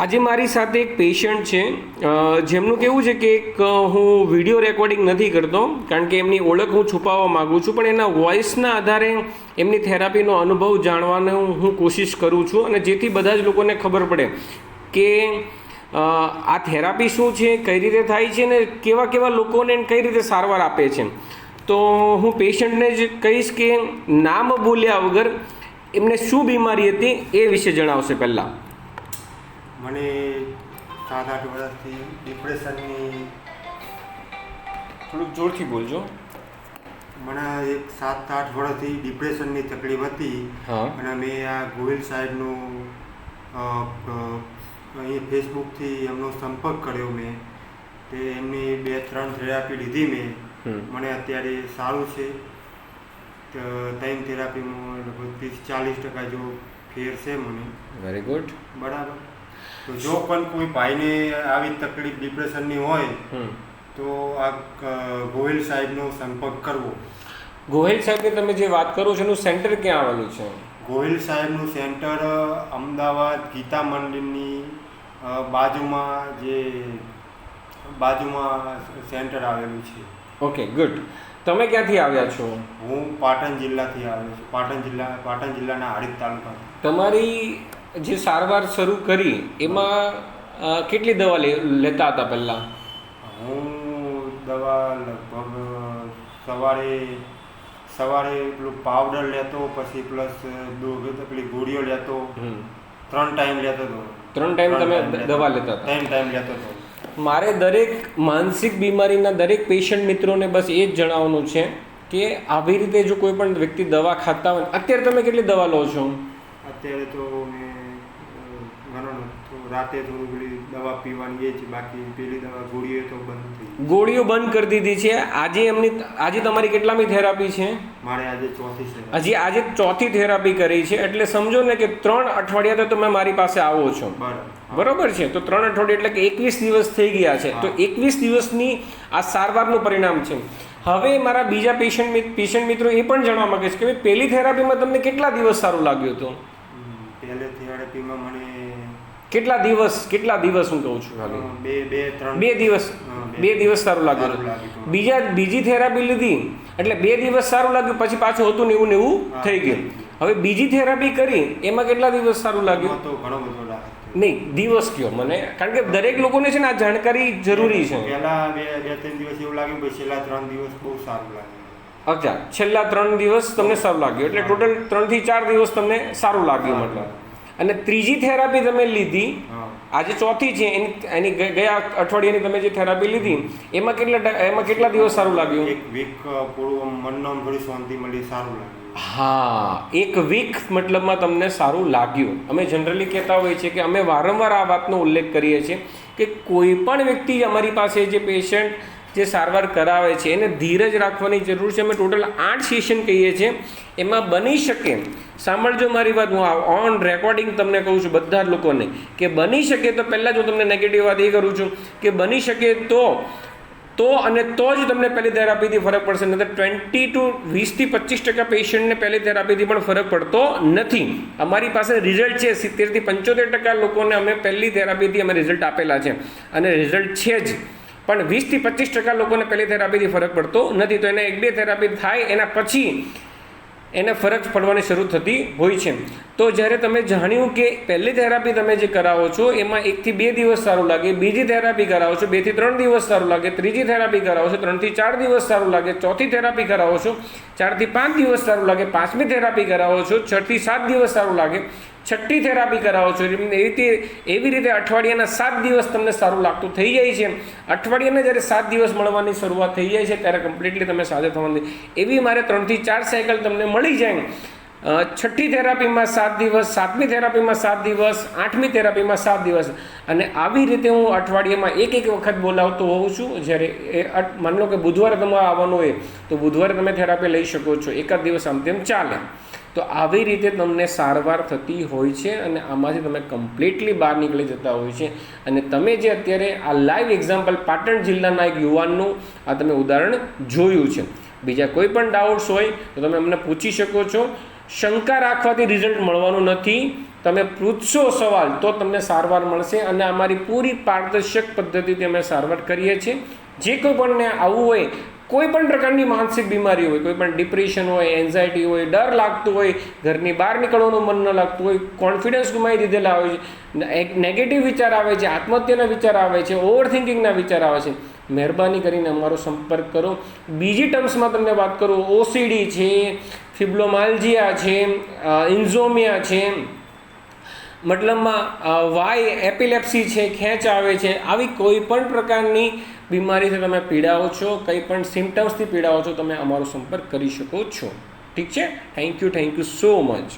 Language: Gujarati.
આજે મારી સાથે એક પેશન્ટ છે જેમનું કેવું છે કે એક હું વીડિયો રેકોર્ડિંગ નથી કરતો, કારણ કે એમની ઓળખ હું છુપાવવા માગું છું, પણ એના વોઇસના આધારે એમની થેરાપીનો અનુભવ જાણવાનો હું કોશિશ કરું છું અને જેથી બધા જ લોકોને ખબર પડે કે આ થેરાપી શું છે, કઈ રીતે થાય છે ને કેવા કેવા લોકોને કઈ રીતે સારવાર આપે છે. તો હું પેશન્ટને જ કહીશ કે નામ બોલ્યા વગર એમને શું બીમારી હતી એ વિશે જણાવશે પહેલાં. મને સાત આઠ વર્ષથી ડિપ્રેશનની થોડુંક જોરથી બોલજો. મને એક સાત આઠ વર્ષથી ડિપ્રેશનની તકલીફ હતી. અને મેં આ ગોહિલ સાહેબનું અહીં ફેસબુકથી એમનો સંપર્ક કર્યો મેં. તે એમની બે ત્રણ થેરાપી લીધી મેં. મને અત્યારે સારું છે. ત્રણ થેરાપીમાં લગભગ ત્રીસ ચાલીસ ટકા જો ફેર છે મને. વેરી ગુડ બરાબર. તો જો પણ કોઈ ભાઈને આવી તકલીફ ડિપ્રેશનની હોય તો આ ગોહિલ સાહેબનો સંપર્ક કરવો. ગોહિલ સાહેબની તમે જે વાત કરો છો એનું સેન્ટર ક્યાં આવેલું છે? ગોહિલ સાહેબનું સેન્ટર અમદાવાદ ગીતા મંદિરની બાજુમાં જે બાજુમાં સેન્ટર આવેલું છે. Okay good. તમે ક્યાંથી આવ્યા છો? હું પાટણ જિલ્લાથી આવ્યો છું. પાટણ જિલ્લા પાટણ જિલ્લાના હરિદ તાલુકા તમારી જે સારવાર શરૂ કરી એમાં કેટલી દવા લેતા હતા પહેલાં? હું દવા લગભગ સવારે સવારે પેલું પાવડર લેતો પછી પ્લસ પેલી ગોળીઓ લેતો. ત્રણ ટાઈમ લેતો હતો. ત્રણ ટાઈમ તમે દવા લેતા હતા? ત્રણ ટાઈમ લેતો હતો. મારે દરેક માનસિક બીમારીના દરેક પેશન્ટ મિત્રોને બસ એ જ જણાવવાનું છે કે આવી રીતે જો કોઈ પણ વ્યક્તિ દવા ખાતા હોય અત્યારે તમે કેટલી દવા લો છો? અત્યારે તો મેં રાતે થોડું પેલી દવા પીવાની એ છે બાકી પેલી દવા ગોળીઓ તો બંધ થઈ ગોળીઓ બંધ કરી દીધી છે. આજે એમની આજે તમારી કેટલામી થેરાપી છે? મારે આજે ચોથી હજી આજે ચોથી થેરાપી કરી છે. એટલે સમજો ને કે ત્રણ અઠવાડિયા તો તમે મારી પાસે આવો છો. બરાબર. છે. તો ત્રણ અઠવાડિયા એટલે કે એકવીસ દિવસ થઈ ગયા છે. તો એકવીસ દિવસની આ સારવારનું પરિણામ છે. હવે મારા બીજા પેશન્ટ પેશન્ટ મિત્રો એ પણ જાણવા માગે છે કે પહેલી થેરાપીમાં તમને કેટલા દિવસ સારું લાગ્યું હતું? પહેલે થેરાપીમાં મને કેટલા દિવસ કેટલા દિવસ હું કહું છું? ખાલી બે બે ત્રણ. બે દિવસ. બે દિવસ સારું લાગ્યું. બીજા બીજી થેરાપી લીધી. એટલે બે દિવસ સારું લાગ્યું પછી પાછું હતું ને એવું ને એવું થઈ ગયું. હવે બીજી થેરાપી કરી એમાં કેટલા દિવસ સારું લાગ્યું? એમાં ઘણો બધો નહીં દિવસ કયો મને. કારણ કે દરેક લોકોને છે ને આ જાણકારી જરૂરી છે. પહેલા બે બે ત્રણ દિવસ એવું લાગ્યું પછી છેલ્લા ત્રણ દિવસ બહુ સારું લાગ્યું. અચ્છા છેલ્લા ત્રણ દિવસ તમને સારું લાગ્યું. એટલે ટોટલ ત્રણથી ચાર દિવસ તમને સારું લાગ્યું મતલબ. અને ત્રીજી થેરાપી તમે લીધી આજે ચોથી છે એની એની ગયા અઠવાડિયાની તમે જે થેરાપી લીધી એમાં કેટલા એમાં કેટલા દિવસ સારું લાગ્યું? એક વીક પૂર્વ મનનો થોડી શાંતિ મળી સારું લાગ્યું. હા એક વીક મતલબમાં તમને સારું લાગ્યું. અમે જનરલી કહેતા હોઈએ છીએ કે અમે વારંવાર આ વાતનો ઉલ્લેખ કરીએ છીએ કે કોઈ પણ વ્યક્તિ અમારી પાસે જે પેશન્ટ જે સારવાર કરાવે છે, એને ધીરજ રાખવાની જરૂર છે. અમે ટોટલ આઠ સેશન કહીએ છીએ. એમાં બની શકે, સાંભળજો મારી વાત, હું ઓન રેકોર્ડિંગ તમને કહું છું બધા જ લોકોને, કે બની શકે તો પહેલાં જ હું તમને નેગેટિવ વાત એ કરું છું, કે બની શકે તો તો અને તો જ તમને પહેલી થેરાપીથી ફરક પડશે નહીં ટ્વેન્ટી ટુ વીસથી પચીસ ટકા પેશન્ટને પહેલી થેરાપીથી પણ ફરક પડતો નથી. અમારી પાસે રિઝલ્ટ છે સિત્તેરથી પંચોતેર ટકા લોકોને અમે પહેલી થેરાપીથી અમે રિઝલ્ટ આપેલા છે. અને રિઝલ્ટ છે જ. પણ વીસથી પચીસ ટકા લોકોને પહેલી થેરાપીથી ફરક પડતો નથી. તો એને એક બે થેરાપી થાય, એના પછી એને ફરક પડવાની શરૂ થતી હોય છે. તો જ્યારે તમે જાણ્યું કે પહેલી થેરાપી તમે જે કરાવો છો, એમાં એકથી બે દિવસ સારું લાગે, બીજી થેરાપી કરાવો છો, બેથી ત્રણ દિવસ સારું લાગે, ત્રીજી થેરાપી કરાવો છો, ત્રણથી ચાર દિવસ સારું લાગે, ચોથી થેરાપી કરાવો છો, ચારથી પાંચ દિવસ સારું લાગે, પાંચમી થેરાપી કરાવો છો છથી સાત દિવસ સારું લાગે છઠ્ઠી થેરાપી કરાવો છો. એવી રીતે એવી રીતે અઠવાડિયાના સાત દિવસ તમને સારું લાગતું થઈ જાય છે અઠવાડિયાના જ્યારે સાત દિવસ મળવાની શરૂઆત થઈ જાય છે, ત્યારે કમ્પ્લીટલી તમે સાજા થવાની. એવી મારે ત્રણથી ચાર સાયકલ તમને મળી જાય છઠ્ઠી થેરાપીમાં સાત દિવસ, સાતમી થેરાપીમાં સાત દિવસ, આઠમી થેરાપીમાં સાત દિવસ. અને આવી રીતે હું અઠવાડિયામાં એક એક વખત બોલાવતો હોઉં છું. જ્યારે એ માની લો કે બુધવારે તમારે આવવાનું હોય, તો બુધવારે તમે થેરાપી લઈ શકો છો. એકાદ દિવસ આમ તેમ ચાલે. તો આવી રીતે તમને સારવાર થતી હોય છે અને આમાંથી તમે કમ્પ્લીટલી બહાર નીકળી જતા હોય છે. અને તમે જે અત્યારે આ લાઈવ એક્ઝામ્પલ પાટણ જિલ્લાના એક યુવાનનું આ તમે ઉદાહરણ જોયું છે. બીજા કોઈ પણ ડાઉટ્સ હોય, તો તમે અમને પૂછી શકો છો. શંકા રાખવાથી રિઝલ્ટ મળવાનું નથી. તમે પૂછશો સવાલ તો તમને સારવાર મળશે અને અમારી પૂરી પારદર્શક પદ્ધતિથી અમે સારવાર કરીએ છીએ. જે કોઈ પણને આવવું હોય, કોઈ પણ પ્રકારની માનસિક બીમારી હોય, કોઈ પણ ડિપ્રેશન હોય એન્ઝાયટી હોય, ડર લાગતું હોય, ઘરની બહાર નીકળવાનું મન ન લાગતું હોય કોન્ફિડન્સ ગુમાવી દીધેલા હોય છે નેગેટિવ વિચાર આવે છે, આત્મહત્યાના વિચાર આવે છે ઓવર થિંકિંગના વિચાર આવે છે, મહેરબાની કરીને અમારો સંપર્ક કરો. બીજી ટર્મ્સમાં તમને વાત કરું ઓસીડી છે ફિબ્લોમાલ્જિયા છે ઇન્ઝોમિયા છે, મતલબમાં વાય એપિલેપ્સી છે, ખેંચ આવે છે, આવી કોઈ પણ પ્રકારની બીમારીથી તમે પીડાઓ છો, કંઈ પણ સિમ્ટમ્સથી પીડાઓ છો, તમે અમારો સંપર્ક કરી શકો છો. ઠીક છે? Thank you thank you so much